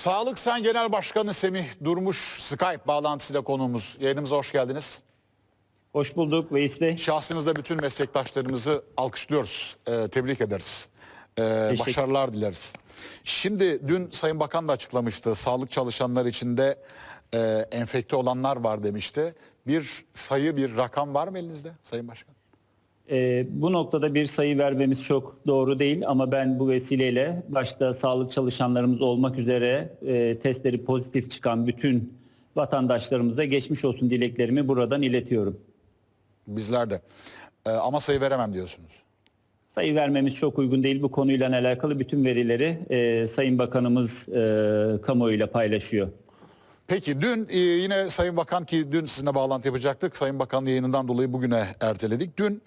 Sağlık Sen Genel Başkanı Semih Durmuş Skype bağlantısıyla konuğumuz. Yayınımıza hoş geldiniz. Hoş bulduk Veys Bey. Şahsınızda bütün meslektaşlarımızı alkışlıyoruz. Ee, tebrik ederiz. Ee, başarılar dileriz. Şimdi dün Sayın Bakan da açıklamıştı. Sağlık çalışanlar içinde e, enfekte olanlar var demişti. Bir sayı, bir rakam var mı elinizde Sayın Başkan? Ee, bu noktada bir sayı vermemiz çok doğru değil ama ben bu vesileyle başta sağlık çalışanlarımız olmak üzere e, testleri pozitif çıkan bütün vatandaşlarımıza geçmiş olsun dileklerimi buradan iletiyorum. Bizler de. Ee, ama sayı veremem diyorsunuz. Sayı vermemiz çok uygun değil. Bu konuyla alakalı bütün verileri e, Sayın Bakanımız e, kamuoyuyla paylaşıyor. Peki dün e, yine Sayın Bakan ki dün sizinle bağlantı yapacaktık. Sayın Bakan yayınından dolayı bugüne erteledik. Dün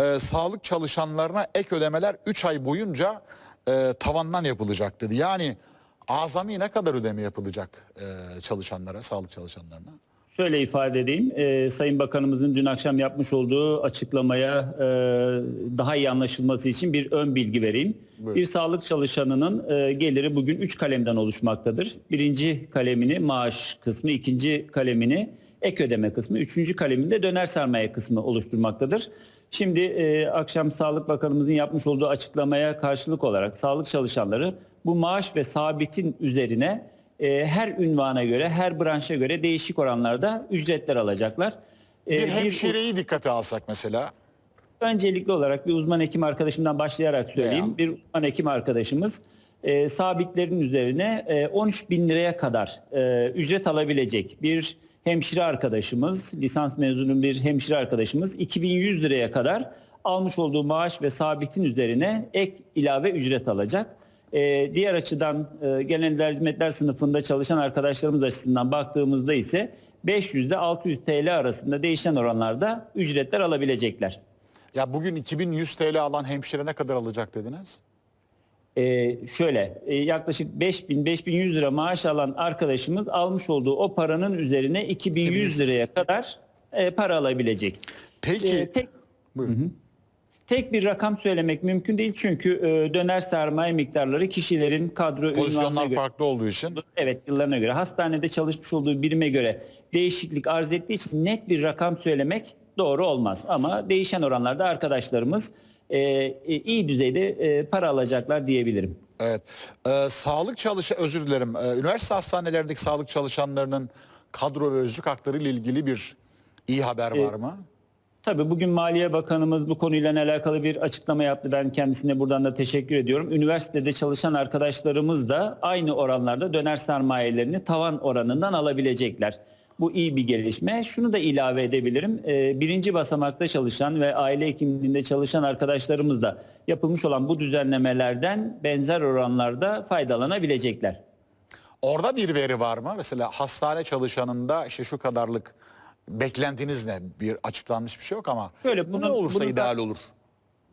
e, sağlık çalışanlarına ek ödemeler 3 ay boyunca e, tavandan yapılacak dedi. Yani azami ne kadar ödeme yapılacak e, çalışanlara, sağlık çalışanlarına? Şöyle ifade edeyim. Ee, Sayın Bakanımızın dün akşam yapmış olduğu açıklamaya e, daha iyi anlaşılması için bir ön bilgi vereyim. Buyurun. Bir sağlık çalışanının e, geliri bugün 3 kalemden oluşmaktadır. Birinci kalemini maaş kısmı, ikinci kalemini ek ödeme kısmı, üçüncü kaleminde döner sermaye kısmı oluşturmaktadır. Şimdi e, akşam Sağlık Bakanımızın yapmış olduğu açıklamaya karşılık olarak sağlık çalışanları bu maaş ve sabitin üzerine e, her ünvana göre, her branşa göre değişik oranlarda ücretler alacaklar. E, Bir hemşireyi dikkate alsak mesela. öncelikli olarak bir uzman hekim arkadaşımdan başlayarak söyleyeyim. Bir uzman hekim arkadaşımız e, sabitlerin üzerine e, 13 bin liraya kadar e, ücret alabilecek bir hemşire arkadaşımız, lisans mezunu bir hemşire arkadaşımız 2100 liraya kadar almış olduğu maaş ve sabitin üzerine ek ilave ücret alacak. E, diğer açıdan e, genel hizmetler sınıfında çalışan arkadaşlarımız açısından baktığımızda ise 500 ile 600 TL arasında değişen oranlarda ücretler alabilecekler. Ya bugün 2100 TL alan hemşire ne kadar alacak dediniz? Ee, şöyle e, yaklaşık 5000 5100 lira maaş alan arkadaşımız almış olduğu o paranın üzerine 2100 liraya kadar e, para alabilecek. Peki Ee, tek buyurun. Tek bir rakam söylemek mümkün değil çünkü e, döner sermaye miktarları kişilerin kadro pozisyonlar göre farklı olduğu için Evet yıllarına göre hastanede çalışmış olduğu birime göre değişiklik arz ettiği için net bir rakam söylemek doğru olmaz. Ama değişen oranlarda arkadaşlarımız e, e, iyi düzeyde e, para alacaklar diyebilirim. Evet. Ee, sağlık çalışan özür dilerim. Ee, üniversite hastanelerindeki sağlık çalışanlarının kadro ve özlük hakları ile ilgili bir iyi haber Ee, var mı? Tabii bugün Maliye Bakanımız bu konuyla alakalı bir açıklama yaptı. Ben kendisine buradan da teşekkür ediyorum. Üniversitede çalışan arkadaşlarımız da aynı oranlarda döner sermayelerini tavan oranından alabilecekler. Bu iyi bir gelişme. Şunu da ilave edebilirim. Ee, birinci basamakta çalışan ve aile hekimliğinde çalışan arkadaşlarımız da yapılmış olan bu düzenlemelerden benzer oranlarda faydalanabilecekler. Orada bir veri var mı? Mesela hastane çalışanında işte şu kadarlık beklentiniz ne? Bir açıklanmış bir şey yok ama Şöyle bu bunu- ne olursa bunu ideal olur.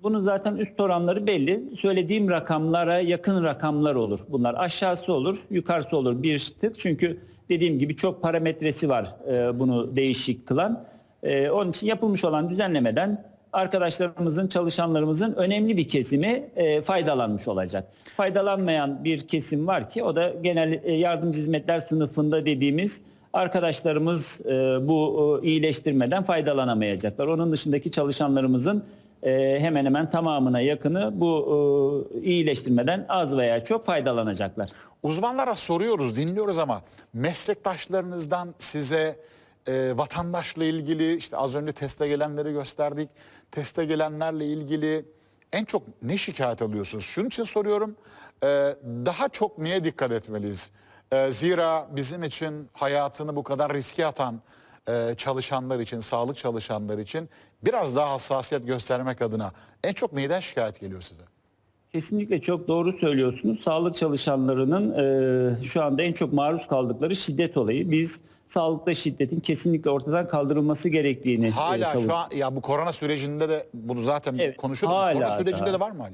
Bunun zaten üst oranları belli. Söylediğim rakamlara yakın rakamlar olur. Bunlar aşağısı olur, yukarısı olur bir tık. Çünkü dediğim gibi çok parametresi var e, bunu değişik kılan. E, onun için yapılmış olan düzenlemeden arkadaşlarımızın, çalışanlarımızın önemli bir kesimi e, faydalanmış olacak. Faydalanmayan bir kesim var ki o da genel e, yardımcı hizmetler sınıfında dediğimiz arkadaşlarımız e, bu e, iyileştirmeden faydalanamayacaklar. Onun dışındaki çalışanlarımızın e, hemen hemen tamamına yakını bu e, iyileştirmeden az veya çok faydalanacaklar. Uzmanlara soruyoruz, dinliyoruz ama meslektaşlarınızdan size e, vatandaşla ilgili işte az önce teste gelenleri gösterdik. Teste gelenlerle ilgili en çok ne şikayet alıyorsunuz? Şunun için soruyorum. e, daha çok neye dikkat etmeliyiz? E, zira bizim için hayatını bu kadar riske atan e, çalışanlar için, sağlık çalışanlar için biraz daha hassasiyet göstermek adına en çok neyden şikayet geliyor size? Kesinlikle çok doğru söylüyorsunuz. Sağlık çalışanlarının e, şu anda en çok maruz kaldıkları şiddet olayı. Biz sağlıkta şiddetin kesinlikle ortadan kaldırılması gerektiğini e, Hala savunuyoruz. şu an ya bu korona sürecinde de bunu zaten Evet, konuşuyorduk. hala korona sürecinde daha. de var mı hali?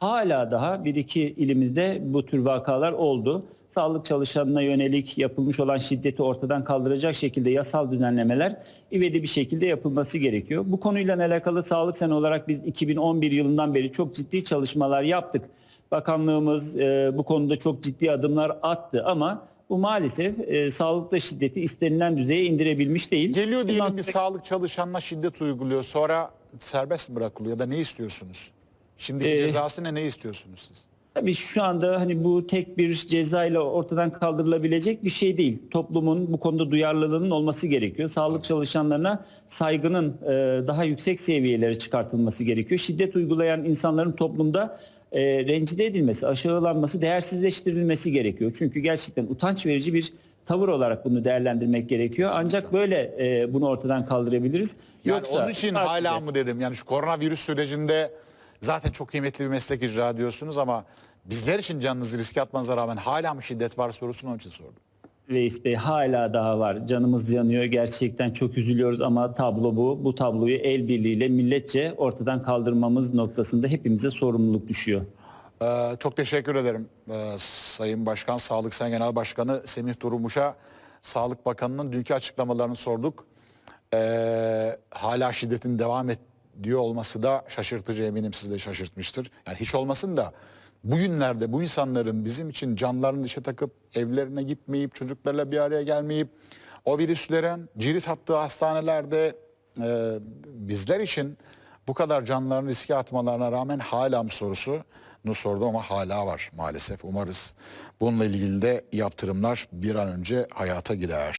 Hala daha bir iki ilimizde bu tür vakalar oldu. Sağlık çalışanına yönelik yapılmış olan şiddeti ortadan kaldıracak şekilde yasal düzenlemeler ivedi bir şekilde yapılması gerekiyor. Bu konuyla alakalı Sağlık Sene olarak biz 2011 yılından beri çok ciddi çalışmalar yaptık. Bakanlığımız e, bu konuda çok ciddi adımlar attı ama bu maalesef e, sağlıkta şiddeti istenilen düzeye indirebilmiş değil. Geliyor Bundan diyelim bir sonra- sağlık çalışanına şiddet uyguluyor. Sonra serbest bırakılıyor ya da ne istiyorsunuz? Şimdiki Ee, cezası ne istiyorsunuz siz? Tabii şu anda hani bu tek bir ceza ile ortadan kaldırılabilecek bir şey değil. Toplumun bu konuda duyarlılığının olması gerekiyor. Sağlık çalışanlarına saygının e, daha yüksek seviyelere çıkartılması gerekiyor. Şiddet uygulayan insanların toplumda e, rencide edilmesi, aşağılanması, değersizleştirilmesi gerekiyor. Çünkü gerçekten utanç verici bir tavır olarak bunu değerlendirmek gerekiyor. Ancak böyle e, bunu ortadan kaldırabiliriz. Yani Yoksa onun için hala mı dedim. Yani şu koronavirüs sürecinde zaten çok kıymetli bir meslek icra ediyorsunuz ama bizler için canınızı riske atmanıza rağmen hala mı şiddet var sorusunu onun için sordum. Reis Bey hala daha var. Canımız yanıyor. Gerçekten çok üzülüyoruz ama tablo bu. Bu tabloyu el birliğiyle milletçe ortadan kaldırmamız noktasında hepimize sorumluluk düşüyor. Ee, çok teşekkür ederim ee, Sayın Başkan, Sağlık Sayın Genel Başkanı Semih Durmuş'a Sağlık Bakanı'nın dünkü açıklamalarını sorduk. Ee, hala şiddetin devam ediyor olması da şaşırtıcı eminim sizi de şaşırtmıştır. Yani hiç olmasın da bugünlerde bu insanların bizim için canlarını dışa takıp evlerine gitmeyip çocuklarla bir araya gelmeyip o virüslerin cirit attığı hastanelerde e, bizler için bu kadar canlarını riske atmalarına rağmen hala mı sorusunu sordum ama hala var maalesef. Umarız bununla ilgili de yaptırımlar bir an önce hayata girer.